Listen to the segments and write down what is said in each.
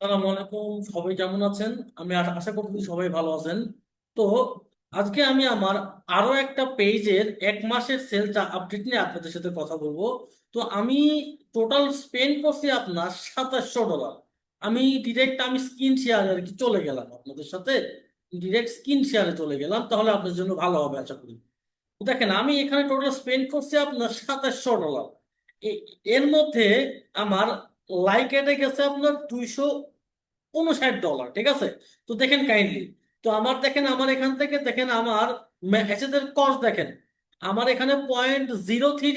আসসালামু আলাইকুম, সবাই কেমন আছেন? আমি আশা করছি সবাই ভালো আছেন। তো আজকে আমি আমার আরও একটা পেজের এক মাসের সেলটা আপডেট নিয়ে আপনাদের সাথে কথা বলব। তো আমি টোটাল স্পেন্ড করছি আপনার সাতাশশো ডলার আমি ডিরেক্ট আমি স্ক্রিন শেয়ারে আর কি চলে গেলাম আপনাদের সাথে। ডিরেক্ট স্ক্রিন শেয়ারে চলে গেলাম, তাহলে আপনার জন্য ভালো হবে আশা করি। দেখেন, আমি এখানে টোটাল স্পেন্ড করছি আপনার সাতাশশো ডলার এর মধ্যে আমার লাইক এটে গেছে আপনার দুইশো উনষাট ডলার ঠিক আছে? তো দেখেন কাইন্ডলি তো আমার দেখেন, আমার এখান থেকে দেখেন, আমার মেসেজের কস্ট দেখেন, আমার এখানে point zero three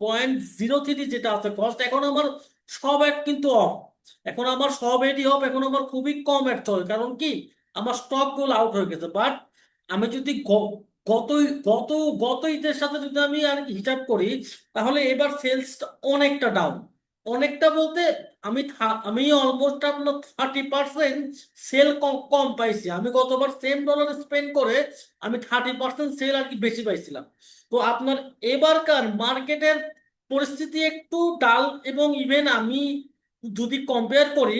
point zero three যেটা আছে কস্ট এখন আমার সব অ্যাড কিন্তু অফ এখন আমার সব এডই অফ এখন আমার খুবই কম অ্যাড চলে, কারণ কি? আমার স্টকগুলো আউট হয়ে গেছে বাট আমি যদি গত গত গত ঈদের সাথে যদি আমি আর হিসাব করি, তাহলে এবার সেলসটা অনেকটা ডাউন অনেকটা বলতে আমি আমি অলমোস্ট আপনার থার্টি পার্সেন্ট সেল কম কম পাইছি। আমি গতবার সেম ডলার স্পেন্ড করে আমি থার্টি পার্সেন্ট সেল আর কি বেশি পাইছিলাম। তো আপনার এবারকার মার্কেটের পরিস্থিতি একটু ডাল এবং ইভেন আমি যদি কম্পেয়ার করি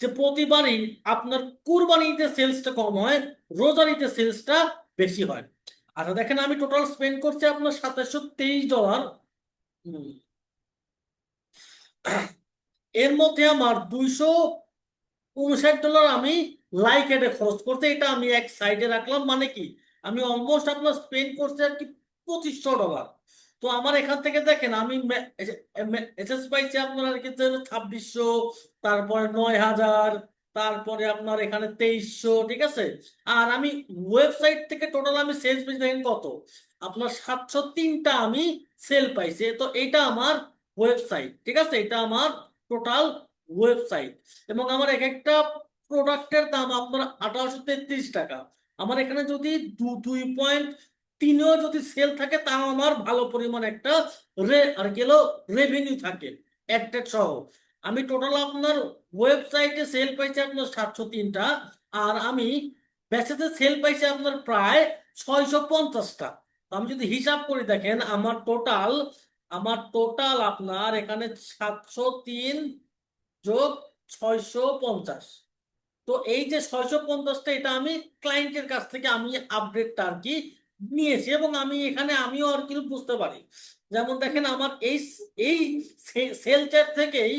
যে প্রতিবারই আপনার কুরবানিতে সেলসটা কম হয়, রোজারিতে সেলসটা বেশি হয়। আচ্ছা দেখেন আমি টোটাল স্পেন্ড করছি আপনার সাতাশশো তেইশ ডলার এর মধ্যে আমার দুইশো উনষাট ডলার আমি লাইক এডে খরচ করতে, এটা আমি এক সাইডে রাখলাম মানে কি? আমি অলমোস্ট আপনার স্পেন্ড করছি আর কি পঁচিশশো ডলার তো আমার এখান থেকে দেখেন, আমি এসএস পাইছি আপনার আর কি ছাব্বিশশো, তারপরে নয় হাজার, তারপরে আপনার এখানে তেইশশো, ঠিক আছে? আর আমি ওয়েবসাইট থেকে টোটাল আমি সেলস পেয়েছি দেখেন কত? আপনার সাতশো তিনটা আমি সেল পাইছি, তো এটা আমার ওয়েবসাইট ঠিক আছে? এটা আমার টোটাল ওয়েবসাইট এবং আমার এক একটা প্রোডাক্টের দাম আপনার আঠারোশো তেত্রিশ টাকা। আমার এখানে যদি দু, দুই পয়েন্ট তিনেও যদি সেল থাকে, তাও আমার ভালো পরিমাণ একটা রে, আর গেল রেভিনিউ থাকে অ্যাড সহ। আমি টোটাল আপনার ওয়েবসাইটে সেল পাইছি আপনার সাতশো তিনটা, আর আমি ব্যাচেতে সেল পাইছি আপনার প্রায় ছয়শো পঞ্চাশটা। আমি যদি হিসাব করে দেখেন, আমার টোটাল আমার টোটাল আপনার এখানে সাতশো তিন যোগ ছয়শো পঞ্চাশ। তো এই যে ছয়শো পঞ্চাশটা এটা আমি ক্লায়েন্টের কাছ থেকে আমি আপডেটটা আর কি নিয়েছি এবং আমি এখানে আমিও আর কি বুঝতে পারি। যেমন দেখেন আমার এই এই সেল চ্যাট থেকেই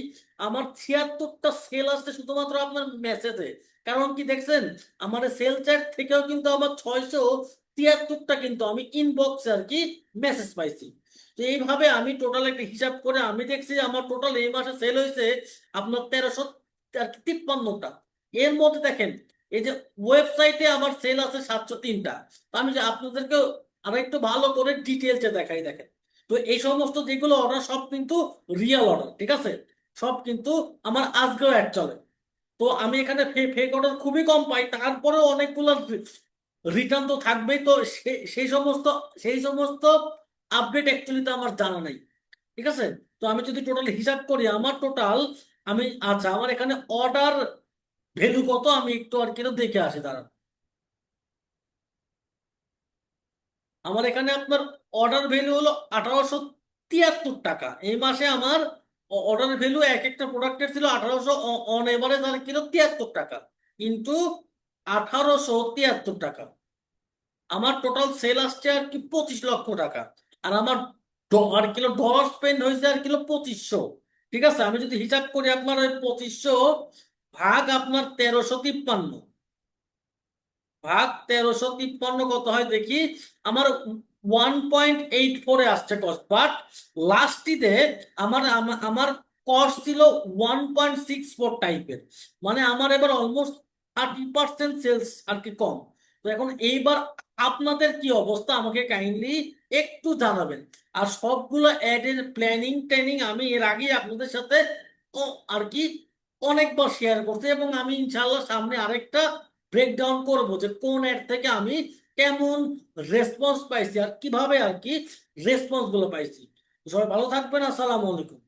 আমার ছিয়াত্তরটা সেল আসছে শুধুমাত্র আপনার মেসেজে কারণ কি দেখছেন? আমার সেল চ্যাট থেকেও কিন্তু আমার ছয়শো তিয়াত্তরটা কিন্তু আমি ইনবক্সে আর কি মেসেজ পাইছি। তো এইভাবে আমি টোটাল একটা হিসাব করে আমি দেখছি আমার টোটাল এই মাসে সেল হয়েছে আপনার তেরোশো আর কি, তিপ্পান্নটা। এর মধ্যে দেখেন, এই যে ওয়েবসাইটে আমার সেল আছে সাতশো তিনটা। আমি যে আপনাদেরকে আর একটু ভালো করে ডিটেলসে দেখাই দেখেন। তো এই সমস্ত যেগুলো অর্ডার সব কিন্তু রিয়েল অর্ডার ঠিক আছে? সব কিন্তু আমার আজকেও অ্যাড চলে। তো আমি এখানে ফেক অর্ডার খুবই কম পাই, তারপরেও অনেকগুলো রিটার্ন তো থাকবেই। তো সেই সমস্ত সেই সমস্ত আপডেট অ্যাকচুয়ালি তো আমার জানা নাই। ঠিক আছে? তো আমি যদি টোটাল হিসাব করি, আমার টোটাল আমি আচ্ছা আমার এখানে অর্ডার ভ্যালু কত? আমি একটু আর কি দেখে আসি, দাঁড়ান। আমার এখানে আপনার অর্ডার ভ্যালু হলো আঠারোশো তিয়াত্তর টাকা। এই মাসে আমার অর্ডার ভ্যালু এক একটা প্রোডাক্টের ছিল আঠারোশো অন এভারেজ আর কিলো তিয়াত্তর টাকা। কিন্তু আঠারোশো তিয়াত্তর টাকা। আমার টোটাল সেল আসছে আর কি পঁচিশ লক্ষ টাকা। আর আমার আর কিলো ডলার স্পেন্ড হয়েছে আর কিলো পঁচিশশো। ঠিক আছে? আমি যদি হিসাব করি আপনার ওই পঁচিশশো ভাগ আপনার তেরোশো তিপ্পান্ন। ভাগ তেরোশো তিপ্পান্ন কত হয় দেখি? আমার ওয়ান পয়েন্ট এইট ফোরে আসছে কস্ট বাট লাস্টিতে আমার আমার কস্ট ছিল ওয়ান পয়েন্ট সিক্স ফোর টাইপের মানে আমার এবার অলমোস্ট থার্টি পার্সেন্ট সেলস আর কি কম। তো এখন এইবার আপনাদের কি অবস্থা? আমাকে কাইন্ডলি একটু জানাবেন। আর সবগুলো অ্যাডের প্ল্যানিং ট্রেনিং আমি এর আগেই আপনাদের সাথে আর কি, অনেকবার শেয়ার করছি এবং আমি ইনশাল্লাহ সামনে আরেকটা ব্রেকডাউন করব যে কোন অ্যাড থেকে আমি কেমন রেসপন্স পাইছি আর কীভাবে আর কি রেসপন্সগুলো পাইছি। সবাই ভালো থাকবেন। আসসালামু আলাইকুম।